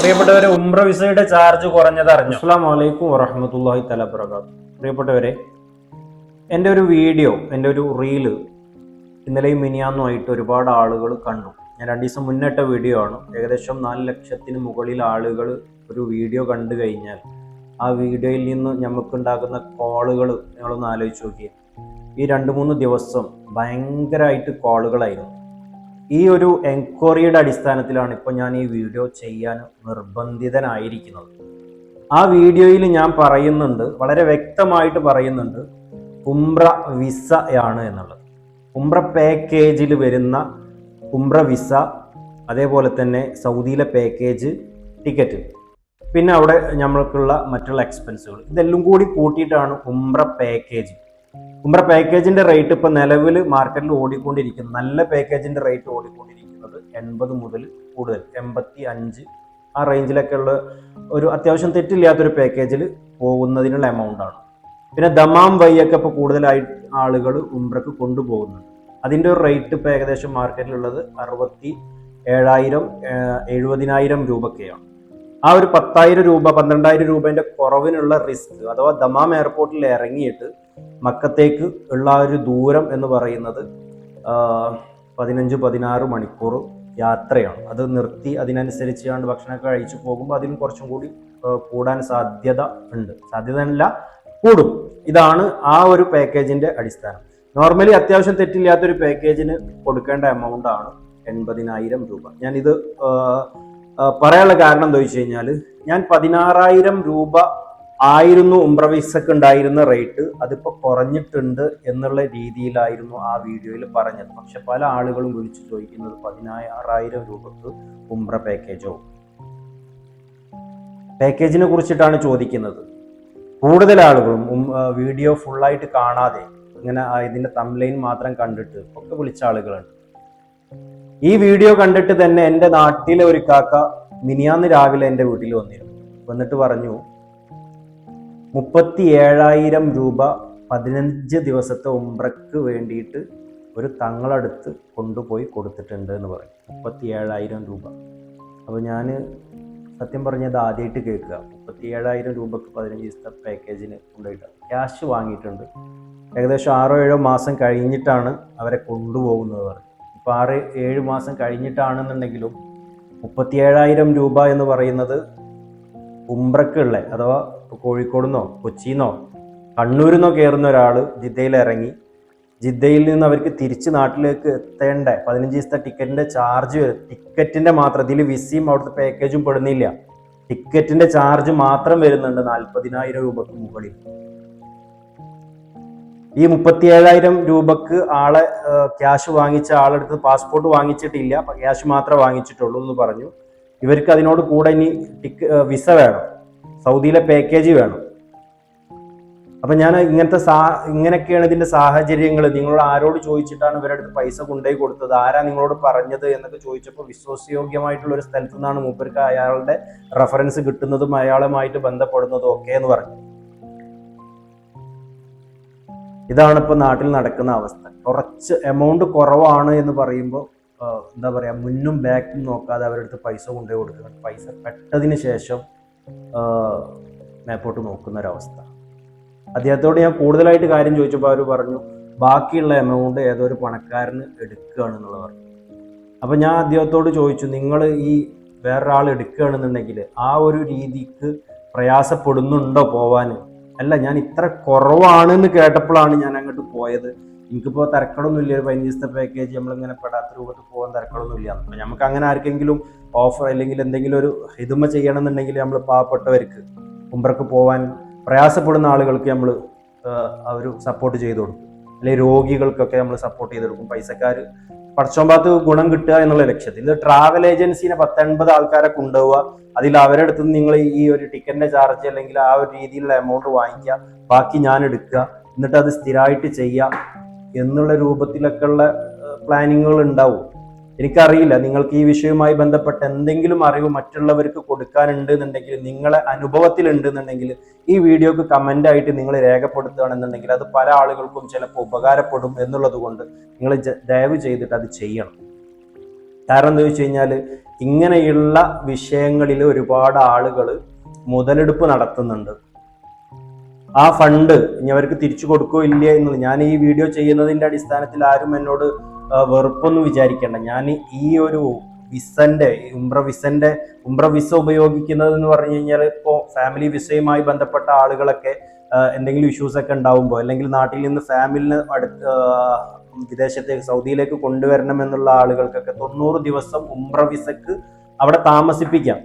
പ്രിയപ്പെട്ടവരെ ഉംറ വിസയുടെ ചാർജ് കുറഞ്ഞത് അറിഞ്ഞു? അസ്സാം വലൈക്കും വറഹമത്തല്ലാഹി തല പ്രിയപ്പെട്ടവരെ എന്റെ ഒരു വീഡിയോ എന്റെ ഒരു റീൽ ഇന്നലെയും മിനിയാന്നുമായിട്ട് ഒരുപാട് ആളുകൾ കണ്ടു. ഞാൻ രണ്ട് ദിവസം മുന്നിട്ട വീഡിയോ ആണ്. ഏകദേശം നാല് ലക്ഷത്തിന് മുകളിൽ ആളുകൾ ഒരു വീഡിയോ കണ്ടു കഴിഞ്ഞാൽ ആ വീഡിയോയിൽ നിന്ന് നമുക്കുണ്ടാകുന്ന കോളുകൾ നിങ്ങളൊന്ന് ആലോചിച്ച് നോക്കിയാൽ ഈ രണ്ട് മൂന്ന് ദിവസം ഭയങ്കരമായിട്ട് കോളുകളായിരുന്നു. ഈ ഒരു എൻക്വയറിയുടെ അടിസ്ഥാനത്തിലാണ് ഇപ്പോൾ ഞാൻ ഈ വീഡിയോ ചെയ്യാൻ നിർബന്ധിതനായിരിക്കുന്നത്. ആ വീഡിയോയിൽ ഞാൻ പറയുന്നുണ്ട് വളരെ വ്യക്തമായിട്ട് പറയുന്നുണ്ട് ഉംറ വിസയാണ് എന്നുള്ളത്. ഉംറ പാക്കേജിൽ വരുന്ന ഉംറ വിസ അതേപോലെ തന്നെ സൗദിയിലെ പാക്കേജ് ടിക്കറ്റ് പിന്നെ അവിടെ നമ്മൾക്കുള്ള മറ്റുള്ള എക്സ്പെൻസുകൾ ഇതെല്ലാം കൂടി കൂട്ടിയിട്ടാണ് ഉംറ പാക്കേജ്. ഉംറ പാക്കേജിന്റെ റേറ്റ് ഇപ്പൊ നിലവിൽ മാർക്കറ്റിൽ ഓടിക്കൊണ്ടിരിക്കുന്നത് നല്ല പാക്കേജിന്റെ റേറ്റ് ഓടിക്കൊണ്ടിരിക്കുന്നത് എൺപത് മുതൽ കൂടുതൽ എൺപത്തി അഞ്ച് ആ റേഞ്ചിലൊക്കെ ഉള്ള ഒരു അത്യാവശ്യം തെറ്റില്ലാത്തൊരു പാക്കേജിൽ പോകുന്നതിനുള്ള എമൗണ്ട് ആണ്. പിന്നെ ദമാം വൈയൊക്കെ ഇപ്പോൾ കൂടുതലായി ആളുകൾ ഉംറക്ക് കൊണ്ടുപോകുന്നുണ്ട്. അതിന്റെ ഒരു റേറ്റ് ഇപ്പോൾ ഏകദേശം മാർക്കറ്റിലുള്ളത് അറുപത്തി ഏഴായിരം എഴുപതിനായിരം രൂപക്കെയാണ് ആ ഒരു പത്തായിരം രൂപ പന്ത്രണ്ടായിരം രൂപേന്റെ കുറവിനുള്ള റിസ്ക് അഥവാ ദമാം എയർപോർട്ടിൽ ഇറങ്ങിയിട്ട് മക്കത്തേക്ക് ഉള്ള ഒരു ദൂരം എന്ന് പറയുന്നത് പതിനഞ്ച് പതിനാറ് മണിക്കൂർ യാത്രയാണ്. അത് നിർത്തി അതിനനുസരിച്ച് കണ്ട് ഭക്ഷണമൊക്കെ കഴിച്ചു പോകുമ്പോൾ അതിന് കുറച്ചും കൂടി കൂടാൻ സാധ്യത ഉണ്ട്. സാധ്യത അല്ല കൂടും. ഇതാണ് ആ ഒരു പാക്കേജിന്റെ അടിസ്ഥാനം. നോർമലി അത്യാവശ്യം തെറ്റില്ലാത്തൊരു പാക്കേജിന് കൊടുക്കേണ്ട എമൗണ്ട് ആണ് എൺപതിനായിരം രൂപ. ഞാൻ ആ, പറയാനുള്ള കാരണം എന്താ വെച്ച് കഴിഞ്ഞാൽ ഞാൻ പതിനാറായിരം രൂപ ആയിരുന്നു ഉംറ വിസക്ക് ഉണ്ടായിരുന്ന റേറ്റ് അതിപ്പോ കുറഞ്ഞിട്ടുണ്ട് എന്നുള്ള രീതിയിലായിരുന്നു ആ വീഡിയോയിൽ പറഞ്ഞത്. പക്ഷെ പല ആളുകളും വിളിച്ചു ചോദിക്കുന്നത് പതിനാറായിരം രൂപക്ക് ഉംറ പാക്കേജോ പാക്കേജിനെ കുറിച്ചിട്ടാണ് ചോദിക്കുന്നത്. കൂടുതൽ ആളുകളും വീഡിയോ ഫുള്ളായിട്ട് കാണാതെ ഇങ്ങനെ ഇതിന്റെ തംലൈൻ മാത്രം കണ്ടിട്ട് ഒക്കെ വിളിച്ച ആളുകളുണ്ട്. ഈ വീഡിയോ കണ്ടിട്ട് തന്നെ എന്റെ നാട്ടിലെ ഒരു കാക്ക മിനിയാന്ന് രാവിലെ എന്റെ വീട്ടിൽ വന്നിരുന്നു. വന്നിട്ട് പറഞ്ഞു മുപ്പത്തി ഏഴായിരം രൂപ പതിനഞ്ച് ദിവസത്തെ ഉംറക്ക് വേണ്ടിയിട്ട് ഒരു തങ്ങളടുത്ത് കൊണ്ടുപോയി കൊടുത്തിട്ടുണ്ട് എന്ന് പറയും മുപ്പത്തി ഏഴായിരം രൂപ. അപ്പോൾ ഞാൻ സത്യം പറഞ്ഞത് ആദ്യമായിട്ട് കേൾക്കുക. മുപ്പത്തി ഏഴായിരം രൂപക്ക് പതിനഞ്ച് ദിവസത്തെ പാക്കേജിന് കൊണ്ടുപോയിട്ട് ക്യാഷ് വാങ്ങിയിട്ടുണ്ട്. ഏകദേശം ആറോ ഏഴോ മാസം കഴിഞ്ഞിട്ടാണ് അവരെ കൊണ്ടുപോകുന്നത് പറഞ്ഞു ഇപ്പോൾ ആറ് ഏഴ് മാസം കഴിഞ്ഞിട്ടാണെന്നുണ്ടെങ്കിലും മുപ്പത്തി ഏഴായിരം രൂപ എന്ന് പറയുന്നത് ഉംറക്കുള്ള അഥവാ ഇപ്പോൾ കോഴിക്കോടുന്നോ കൊച്ചിന്നോ കണ്ണൂരിൽ നിന്നോ കയറുന്ന ഒരാൾ ജിദ്ദയിൽ ഇറങ്ങി ജിദ്ദയിൽ നിന്ന് അവർക്ക് തിരിച്ച് നാട്ടിലേക്ക് എത്തേണ്ട പതിനഞ്ച് ദിവസത്തെ ടിക്കറ്റിന്റെ ചാർജ് ടിക്കറ്റിന്റെ മാത്രം ഇതിൽ വിസയും അവിടുത്തെ പാക്കേജും പെടുന്നില്ല. ടിക്കറ്റിന്റെ ചാർജ് മാത്രം വരുന്നുണ്ട് നാൽപ്പതിനായിരം രൂപക്ക് മുകളിൽ. ഈ മുപ്പത്തി ഏഴായിരം രൂപക്ക് ആളെ ക്യാഷ് വാങ്ങിച്ച ആളെടുത്ത് പാസ്പോർട്ട് വാങ്ങിച്ചിട്ടില്ല. ക്യാഷ് മാത്രമേ വാങ്ങിച്ചിട്ടുള്ളൂ എന്ന് പറഞ്ഞു. ഇവർക്ക് അതിനോട് കൂടെ ഇനി ടിക്ക് വിസ വേണം. സൗദിയിലെ പാക്കേജ് വേണം. അപ്പൊ ഞാൻ ഇങ്ങനത്തെ സാ ഇങ്ങനെയൊക്കെയാണ് ഇതിന്റെ സാഹചര്യങ്ങൾ നിങ്ങളോട് ആരോട് ചോദിച്ചിട്ടാണ് ഇവരുടെ അടുത്ത് പൈസ കൊണ്ടുപോയി കൊടുത്തത്? ആരാ നിങ്ങളോട് പറഞ്ഞത് എന്നൊക്കെ ചോദിച്ചപ്പോൾ വിശ്വാസയോഗ്യമായിട്ടുള്ള ഒരു സ്ഥലത്തു നിന്നാണ് മൂപ്പർക്ക് അയാളുടെ റെഫറൻസ് കിട്ടുന്നതും അയാളുമായിട്ട് ബന്ധപ്പെടുന്നതും ഒക്കെ എന്ന് പറഞ്ഞു ഇതാണ് ഇപ്പൊ നാട്ടിൽ നടക്കുന്ന അവസ്ഥ. കുറച്ച് എമൗണ്ട് കുറവാണ് എന്ന് പറയുമ്പോൾ എന്താ പറയാ മുന്നും ബാക്കും നോക്കാതെ അവരുടെ അടുത്ത് പൈസ കൊണ്ടുപോയി കൊടുക്കുന്നുണ്ട് പൈസ പെട്ടതിന് ശേഷം മേപ്പോട്ട് നോക്കുന്ന ഒരവസ്ഥ അദ്ദേഹത്തോട് ഞാൻ കൂടുതലായിട്ട് കാര്യം ചോദിച്ചപ്പോൾ അവർ പറഞ്ഞു ബാക്കിയുള്ള എമൗണ്ട് ഏതോ ഒരു പണക്കാരന് എടുക്കുകയാണ് എന്നുള്ളത് പറഞ്ഞു അപ്പം ഞാൻ അദ്ദേഹത്തോട് ചോദിച്ചു നിങ്ങൾ ഈ വേറൊരാൾ എടുക്കുകയാണെന്നുണ്ടെങ്കിൽ ആ ഒരു രീതിക്ക് പ്രയാസപ്പെടുന്നുണ്ടോ പോവാൻ അല്ല ഞാൻ ഇത്ര കുറവാണെന്ന് കേട്ടപ്പോഴാണ് ഞാൻ അങ്ങോട്ട് പോയത്. എനിക്കിപ്പോൾ തിരക്കടൊന്നുമില്ല ഒരു പതിനഞ്ച് ദിവസത്തെ പാക്കേജ് നമ്മളിങ്ങനെ പെടാത്ത രൂപത്തിൽ പോകാൻ തിരക്കടൊന്നുമില്ല. നമുക്ക് അങ്ങനെ ആർക്കെങ്കിലും ഓഫർ അല്ലെങ്കിൽ എന്തെങ്കിലും ഒരു ഹിതുമ ചെയ്യണമെന്നുണ്ടെങ്കിൽ നമ്മൾ പാവപ്പെട്ടവർക്ക് ഉംറക്ക് പോവാൻ പ്രയാസപ്പെടുന്ന ആളുകൾക്ക് നമ്മൾ അവർ സപ്പോർട്ട് ചെയ്ത് കൊടുക്കും. അല്ലെങ്കിൽ രോഗികൾക്കൊക്കെ നമ്മൾ സപ്പോർട്ട് ചെയ്ത് കൊടുക്കും. പൈസക്കാർ പടച്ചോമ്പാത്ത് ഗുണം കിട്ടുക എന്നുള്ള ലക്ഷ്യത്തിൽ. ഇത് ട്രാവൽ ഏജൻസിനെ പത്തൊൻപത് ആൾക്കാരെ കൊണ്ടുപോവുക. അതിൽ അവരുടെ അടുത്ത് നിങ്ങൾ ഈ ഒരു ടിക്കറ്റിന്റെ ചാർജ് അല്ലെങ്കിൽ ആ ഒരു രീതിയിലുള്ള എമൗണ്ട് വാങ്ങിക്കുക. ബാക്കി ഞാൻ എടുക്കുക. എന്നിട്ട് അത് സ്ഥിരമായിട്ട് ചെയ്യുക. എന്നുള്ള രൂപത്തിലൊക്കെയുള്ള പ്ലാനിങ്ങുകൾ ഉണ്ടാവും. എനിക്കറിയില്ല. നിങ്ങൾക്ക് ഈ വിഷയവുമായി ബന്ധപ്പെട്ട എന്തെങ്കിലും അറിവ് മറ്റുള്ളവർക്ക് കൊടുക്കാനുണ്ട് എന്നുണ്ടെങ്കിൽ നിങ്ങളെ അനുഭവത്തിലുണ്ട് എന്നുണ്ടെങ്കിൽ ഈ വീഡിയോക്ക് കമന്റ് ആയിട്ട് നിങ്ങൾ രേഖപ്പെടുത്തുകയാണെന്നുണ്ടെങ്കിൽ അത് പല ആളുകൾക്കും ചിലപ്പോൾ ഉപകാരപ്പെടും എന്നുള്ളത് കൊണ്ട് നിങ്ങൾ ദയവ് ചെയ്തിട്ട് അത് ചെയ്യണം. കാരണം എന്താ വെച്ച് കഴിഞ്ഞാൽ ഇങ്ങനെയുള്ള വിഷയങ്ങളിൽ ഒരുപാട് ആളുകൾ മുതലെടുപ്പ് നടത്തുന്നുണ്ട്. ആ ഫണ്ട് ഇനി അവർക്ക് തിരിച്ചു കൊടുക്കുകയോ ഇല്ല എന്നുള്ളത് ഞാൻ ഈ വീഡിയോ ചെയ്യുന്നതിന്റെ അടിസ്ഥാനത്തിൽ ആരും എന്നോട് വെറുപ്പൊന്നും വിചാരിക്കേണ്ട. ഞാൻ ഈ ഒരു വിസന്റെ ഉംറ വിസന്റെ ഉംറ വിസ ഉപയോഗിക്കുന്നത് എന്ന് പറഞ്ഞു കഴിഞ്ഞാൽ ഇപ്പോൾ ഫാമിലി വിസയുമായി ബന്ധപ്പെട്ട ആളുകളൊക്കെ എന്തെങ്കിലും ഇഷ്യൂസ് ഒക്കെ ഉണ്ടാവുമ്പോൾ അല്ലെങ്കിൽ നാട്ടിൽ നിന്ന് ഫാമിലിന് അടുത്ത് വിദേശത്തേക്ക് സൗദിയിലേക്ക് കൊണ്ടുവരണം എന്നുള്ള ആളുകൾക്കൊക്കെ തൊണ്ണൂറ് ദിവസം ഉംറ വിസക്ക് അവിടെ താമസിപ്പിക്കാം.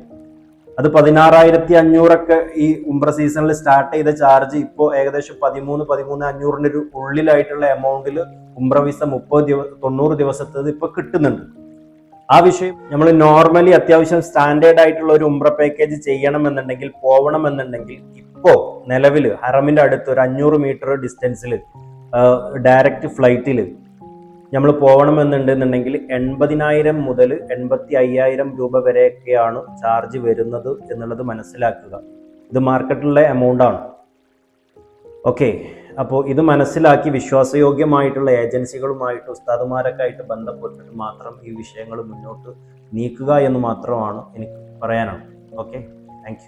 അത് പതിനാറായിരത്തി അഞ്ഞൂറൊക്കെ ഈ ഉംറ സീസണിൽ സ്റ്റാർട്ട് ചെയ്ത ചാർജ് ഇപ്പോൾ ഏകദേശം പതിമൂന്ന് പതിമൂന്ന് അഞ്ഞൂറിന്റെ ഒരു ഉള്ളിലായിട്ടുള്ള എമൗണ്ടിൽ ഉംറ വിസ മുപ്പത് ദിവ തൊണ്ണൂറ് ദിവസത്തത് ഇപ്പൊ കിട്ടുന്നുണ്ട്. ആ വിഷയം നമ്മൾ നോർമലി അത്യാവശ്യം സ്റ്റാൻഡേർഡ് ആയിട്ടുള്ള ഒരു ഉംറ പാക്കേജ് ചെയ്യണം എന്നുണ്ടെങ്കിൽ ചെയ്യണമെന്നുണ്ടെങ്കിൽ പോകണമെന്നുണ്ടെങ്കിൽ ഇപ്പോ നിലവിൽ ഹറമിന്റെ അടുത്ത് ഒരു അഞ്ഞൂറ് മീറ്റർ ഡിസ്റ്റൻസിൽ ഡയറക്റ്റ് ഫ്ലൈറ്റിൽ നമ്മൾ പോകണമെന്നുണ്ടെന്നുണ്ടെങ്കിൽ എൺപതിനായിരം മുതൽ എൺപത്തി അയ്യായിരം രൂപ വരെയൊക്കെയാണ് ചാർജ് വരുന്നത് എന്നുള്ളത് മനസ്സിലാക്കുക. ഇത് മാർക്കറ്റിലെ ആണ്. ഓക്കെ അപ്പോൾ ഇത് മനസ്സിലാക്കി വിശ്വാസയോഗ്യമായിട്ടുള്ള ഏജൻസികളുമായിട്ട് ഉസ്താദുമാരൊക്കെ ആയിട്ട് ബന്ധപ്പെട്ടിട്ട് മാത്രം ഈ വിഷയങ്ങൾ മുന്നോട്ട് നീക്കുക എന്ന് മാത്രമാണ് എനിക്ക് പറയാനുള്ളത്. Okay thank